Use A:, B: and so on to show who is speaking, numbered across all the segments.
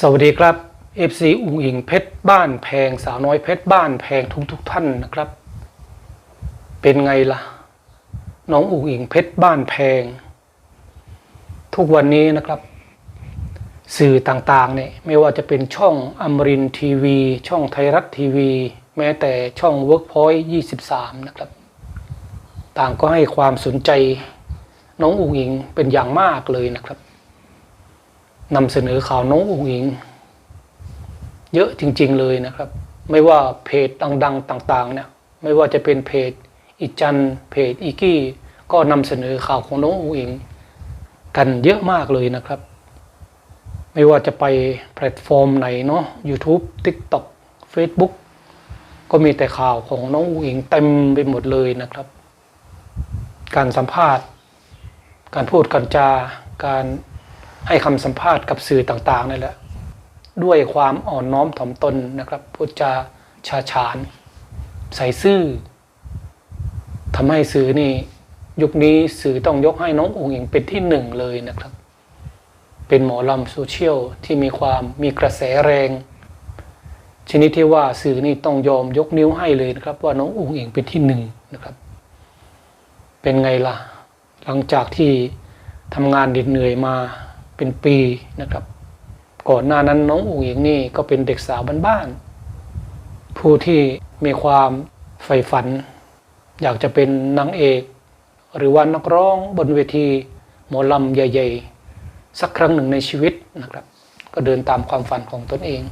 A: สวัสดีครับ FC อุ๋งอิงเพชรบ้านแพงสาวน้อยเพชรบ้านแพงทุกทุกท่านนะครับ เป็นไงล่ะ น้องอุ๋งอิงเพชรบ้านแพง ทุกวันนี้นะครับ สื่อต่างๆเนี่ยไม่ว่าจะเป็นช่องอมรินทีวี ช่องไทยรัฐทีวี แม้แต่ช่อง Workpoint 23 นะครับ ต่างก็ให้ความสนใจ น้องอุ๋งอิงเป็นอย่างมากเลยนะครับ นำเสนอข่าวน้องอุ๋งอิง เยอะจริง ๆเลยนะครับ ไม่ว่าเพจดัง ๆ ต่างๆเนี่ยไม่ว่าจะเป็นเพจอีจันเพจอีกี้ ก็นำเสนอข่าวของน้องอุ๋งอิง กันเยอะมากเลยนะครับ ไม่ว่าจะไปแพลตฟอร์มไหนเนาะ YouTube TikTok Facebook ก็มีแต่ข่าวของน้องอุ๋งอิงเต็มไปหมดเลยนะครับ การสัมภาษณ์ การพูดการจาการ ให้คำสัมภาษณ์กับสื่อต่างๆนั่นแหละด้วยความอ่อนน้อมถ่อมตนนะครับพูดจาชาฉานใส่ซื่อทำให้สื่อนี่ยุคนี้สื่อต้องยกให้น้ององค์อิงเป็นที่หนึ่งเลยนะครับ เป็นหมอลำโซเชียลที่มีความมีกระแสแรง ชนิดที่ว่าสื่อนี่ต้องยอมยกนิ้วให้เลยนะครับ ว่าน้ององค์อิงเป็นที่หนึ่งนะครับ เป็นไงล่ะ หลังจากที่ทำงานเหน็ดเหนื่อยมา เป็นปีนะครับ ก่อนหน้านั้นน้องอุ๋งอิงนี่ก็เป็นเด็กสาวบ้านๆผู้ที่มีความใฝ่ฝัน อยากจะเป็นนางเอก หรือว่านักร้องบนเวทีหมอลำใหญ่ๆ สักครั้งหนึ่งในชีวิตนะครับ ก็เดินตามความฝันของตนเอง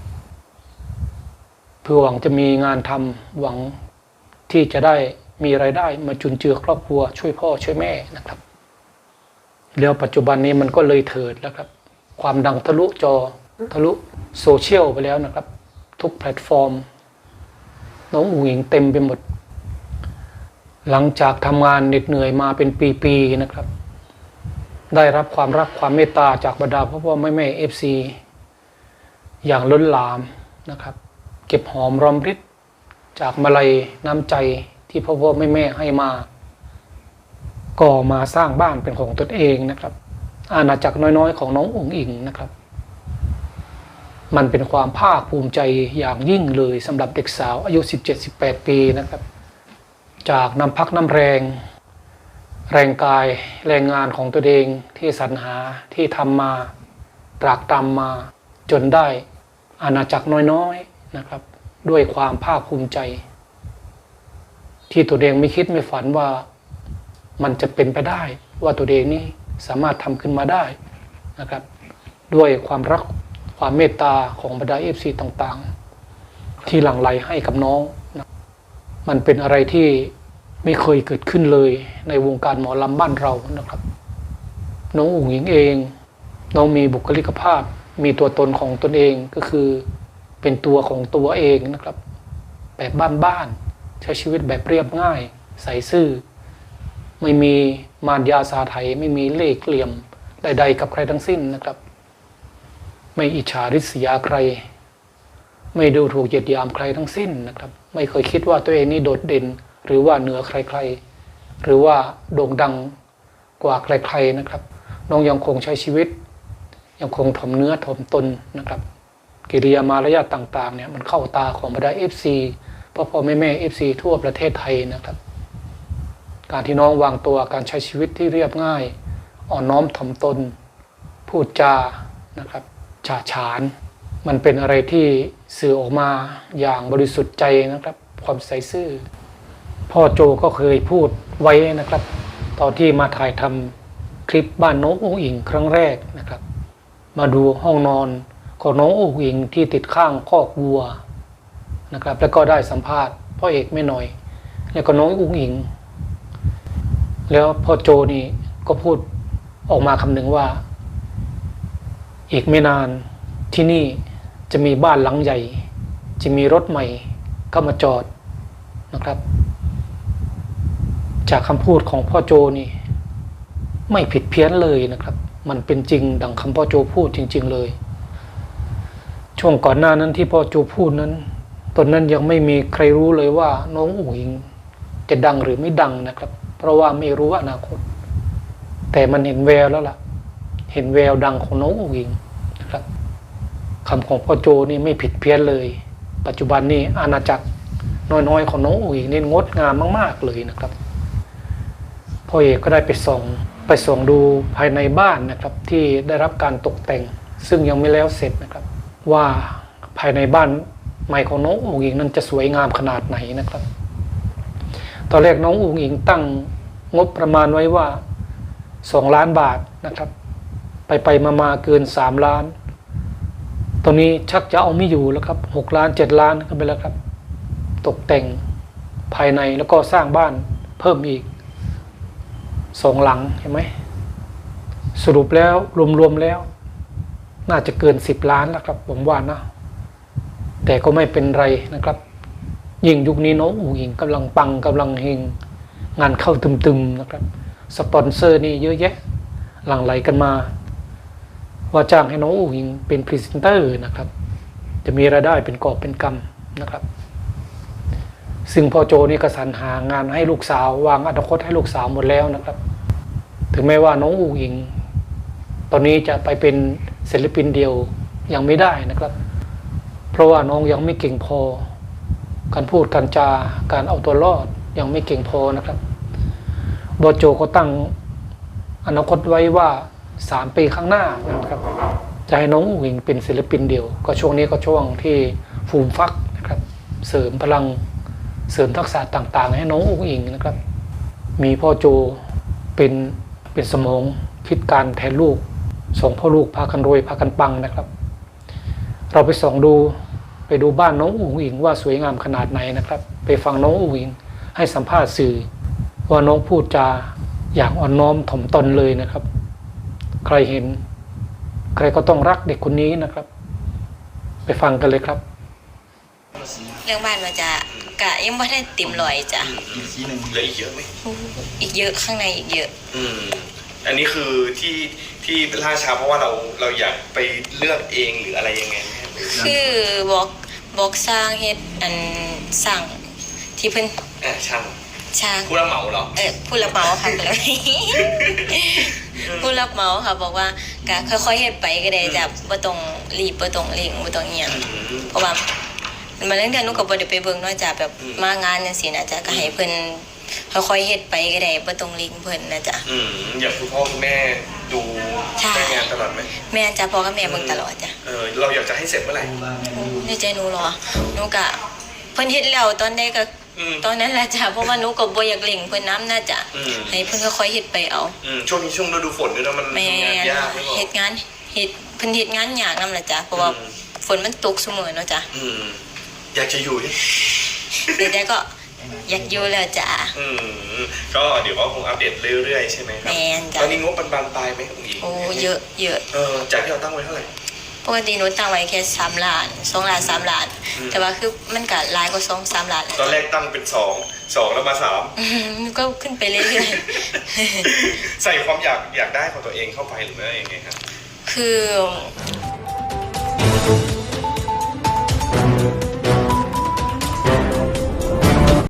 A: เพื่อหวังจะมีงานทำหวังที่จะได้มีไรายได้มาจุนเจือครอบครัวช่วยพ่อช่วยแม่นะครับ แล้วปัจจุบันนี้มันก็เลยเถิดแล้วครับ ความดังทะลุจอทะลุโซเชียลไปแล้วนะครับ ทุกแพลตฟอร์ม น้องอุ๋งอิงเต็มไปหมด หลังจากทำงานเหน็ดเหนื่อยมาเป็นปีๆนะครับ ได้รับความรักความเมตตาจากบรรดาพ่อพ่อแม่แม่เอฟซีอย่างล้นหลามนะครับ เก็บหอมรอมริดจากมาลัยน้ำใจที่พ่อพ่อแม่แม่ให้มา ก็มาสร้างบ้านเป็นของตนเองนะครับ อาณาจักรน้อยๆ ของน้ององค์อิงนะครับ มันเป็นความภาคภูมิใจอย่างยิ่งเลยสำหรับเด็กสาวอายุ 17-18 ปีนะครับ จากน้ำพักน้ำแรง แรงกายแรงงานของตัวเองที่สรรหาที่ทำมา ตรากตรำมาจนได้อาณาจักรน้อยๆนะครับ ด้วยความภาคภูมิใจ ที่ตัวเองไม่คิดไม่ฝันว่า มันจะเป็นไปได้ว่าตัวเองนี่สามารถทำขึ้นมาได้นะครับ ด้วยความรักความเมตตาของบรรดาเอฟซีต่างๆ ที่หลั่งไหลให้กับน้องนะมันเป็นอะไรที่ไม่เคยเกิดขึ้นเลยในวงการหมอลำบ้านเรานะครับ น้องอุ๋งหญิงเอง น้องมีบุคลิกภาพ มีตัวตนของตนเองก็คือเป็นตัวของตัวเองนะครับ แบบบ้านๆใช้ชีวิตแบบเรียบง่าย ใส่ซื่อ ไม่มีมารยาสาไทยไม่มีเล่ห์เหลี่ยมใดๆกับใครทั้งสิ้นนะครับ ไม่อิจฉาริษยาใคร ไม่ดูถูกเหยียดยามใครทั้งสิ้นนะครับ ไม่เคยคิดว่าตัวเองนี่โดดเด่น หรือว่าเหนือใครๆ หรือว่าโด่งดังกว่าใครๆนะครับ น้องยังคงใช้ชีวิต ยังคงถ่อมเนื้อถ่อมตนนะครับ กิริยามารยาทต่างๆเนี่ยมันเข้าตาของบรรดาเอฟซีพ่อพ่อแม่แม่เอฟซีทั่วประเทศไทยนะครับ การที่น้องวางตัวการใช้ชีวิตที่เรียบง่าย อ่อนน้อมถ่อมตน พูดจานะครับฉาฉาน มันเป็นอะไรที่สื่อออกมาอย่างบริสุทธิ์ใจนะครับ ความใสซื่อ พ่อโจก็เคยพูดไว้นะครับ ตอนที่มาถ่ายทำคลิปบ้านน้ององอิงครั้งแรกนะครับ มาดูห้องนอนของน้ององอิงที่ติดข้างคอกวัวนะครับ แล้วก็ได้สัมภาษณ์พ่อเอกไม่หน่อย แล้วก็น้องอุ้งอิง แล้วพ่อโจนี่ก็พูดออกมาคำหนึ่งว่า อีกไม่นานที่นี่จะมีบ้านหลังใหญ่ จะมีรถใหม่เข้ามาจอดนะครับ จากคำพูดของพ่อโจนี่ ไม่ผิดเพี้ยนเลยนะครับ มันเป็นจริงดังคำพ่อโจพูดจริง ๆเลย ช่วงก่อนหน้านั้นที่พ่อโจพูดนั้นตอนนั้นยังไม่มีใครรู้เลยว่าน้องอุ๋งอิงจะดังหรือไม่ดังนะครับ เพราะว่าไม่รู้อนาคต แต่มันเห็นแววแล้วล่ะ เห็นแววดังของน้องอุ๋งอิงนะครับคำของพ่อโจนี่ไม่ผิดเพี้ยนเลย ปัจจุบันนี้อาณาจักรน้อยๆของน้องอุ๋ยนี่งดงามมาก ๆเลยนะครับพ่อเอกก็ได้ไปส่องไปส่องดูภายในบ้านนะครับ ที่ได้รับการตกแต่ง ซึ่งยังไม่แล้วเสร็จนะครับ ว่าภายในบ้านใหม่ของน้องอุ๋งอิงนั้นจะสวยงามขนาดไหนนะครับ ตอนแรกน้องอุ๋งอิงตั้งงบประมาณไว้ว่าสองล้านบาทนะครับ ไปไปมามาเกินสามล้าน ตอนนี้ชักจะเอาไม่อยู่แล้วครับหกล้านเจ็ดล้านก็ไปแล้วครับ ตกแต่งภายในแล้วก็สร้างบ้านเพิ่มอีกสองหลังเห็นไหมสรุปแล้วรวมๆแล้ว น่าจะเกินสิบล้านแล้วครับ ผมว่านะ แต่ก็ไม่เป็นไรนะครับ ยิ่งยุคนี้น้องอูอิงกำลังปังกำลังเฮงงานเข้าตึมๆนะครับ สปอนเซอร์นี่เยอะแยะ หลั่งไหลกันมา ว่าจ้างให้น้องอูอิงเป็นพรีเซนเตอร์นะครับ จะมีรายได้เป็นกอบเป็นกำนะครับ ซึ่งพ่อโจนี่ก็สรรหางานให้ลูกสาววางอนาคตให้ลูกสาวหมดแล้วนะครับ ถึงแม้ว่าน้องอูอิงตอนนี้จะไปเป็นศิลปินเดียวยังไม่ได้นะครับ เพราะว่าน้องยังไม่เก่งพอ การพูดการจาการเอาตัวรอดยังไม่เก่งพอนะครับบอโจก็ตั้งอนาคตไว้ว่าสามปีข้างหน้านะครับ จะให้น้องอุ๋งอิงเป็นศิลปินเดียว ก็ช่วงนี้ก็ช่วงที่ฟูมฟักนะครับ เสริมพลังเสริมทักษะต่าง ๆ ให้น้องอุ๋งอิงนะครับ มีพ่อโจเป็นเป็นสมองคิดการแทนลูกสองพ่อลูกพากันรวยพากันปังนะครับ เราไปส่องดู ไปดูบ้านน้องอุ๋งอิงว่าสวยงามขนาดไหนนะครับ ไปฟังน้องอุ๋งอิงให้สัมภาษณ์สื่อ ว่าน้องพูดจาอย่างอ่อนน้อมถ่อมตนเลยนะครับ ใครเห็น ใครก็ต้องรักเด็กคนนี้นะครับ ไปฟังกันเลยครับ
B: เรื่องบ้านมันจะกะยังไม่ได้เติ่มลอยจ้ะ
C: อีกทีหนึ่งเหลืออีกเยอะไหม
B: อีกเยอะข้างในอีกเยอะ
C: อืม อันนี้คือที่ ที่ล่าช้าเพราะว่าเราเราอยากไปเลือกเองหรืออะไรยังไงไหมครับ
B: คือบอกบอกสร้างเฮ็ดอันสั่งที่เพิ่น
C: อ่าช่าง
B: ช่าง
C: ผู้รับเหมาเหรอ
B: เออผู้รับเหมาค่ะเลยผู้รับเหมาค่ะ บอกว่ากะค่อยๆเฮ็ดไปก็ได้จ้ะบ่ต้องรีบบ่ต้องเร่งบ่ต้องอีหยัง
C: อืม
B: เพราะว่ามาเรื่องเดือนหนูก็บ่ได้ไปเบิ่งเนาะจ้ะแบบ
C: อืม
B: มางานจังซี่นะจ้ะก็ให้เพิ่นค่อยๆเฮ็ดไปก็ได้บ่ต้องเร่งเพิ่นนะจ้ะ
C: อืมอย่างคุณพ่อคุณแม่ ดู
B: ใช่
C: แม่งานตลอดไหม
B: แม่จ้ะพ่อกับแม่เบิ่งตลอดจ้ะ
C: เออเราอยากจะให้เสร็จเมื่อไหร่
B: ในใจหนูเหรอหนูกะเพิ่นเฮ็ดแล้วตอนใดก็
C: อืม
B: ตอนนั้นแหละจ้ะเพราะว่าหนูก็บ่อยากเล่งเพิ่นน้ำน่าจะ
C: อืม
B: ให้เพิ่นค่อยๆเฮ็ดไปเอา
C: อืมช่วงนี้ช่วงฤดูฝนด้วยนะมัน
B: แม่
C: ทำงานยากไม่บอก
B: เฮ็ดงานเฮ็ดเพิ่นเฮ็ดงานยากนำล่ะจ้ะเพราะว่า
C: อืม
B: ฝนมันตกเสมอเนาะจ้ะ
C: อืม อยากจะอยู่ดิ
B: เดี๋ยวได้ก็ อยากอยู่แล้วจ้ะ
C: อืมก็เดี๋ยวก็คงอัปเดตเรื่อยๆใช่ไหมครั
B: แม่นจ้ะ
C: ตอนนี้งบมันบานปลายไหมคุณหญิง
B: โอ้เยอะเยอะ
C: เออจากที่เราตั้งไว้เท่าไหร่
B: ปกติหนูตั้งไว้แค่3ล้าน2ล้าน3ล้าน
C: อืม
B: แต่ว่าคือมันก็หลายกว่า2 3ล้านแล้ว
C: ตอนแรกตั้งเป็นสองสองแล้วมาสาม
B: อืมก็ขึ้นไปเรื่อยๆ
C: ใส่ความอยากอยากได้ของตัวเองเข้าไปหรือไม่ยังไงครับ
B: คือ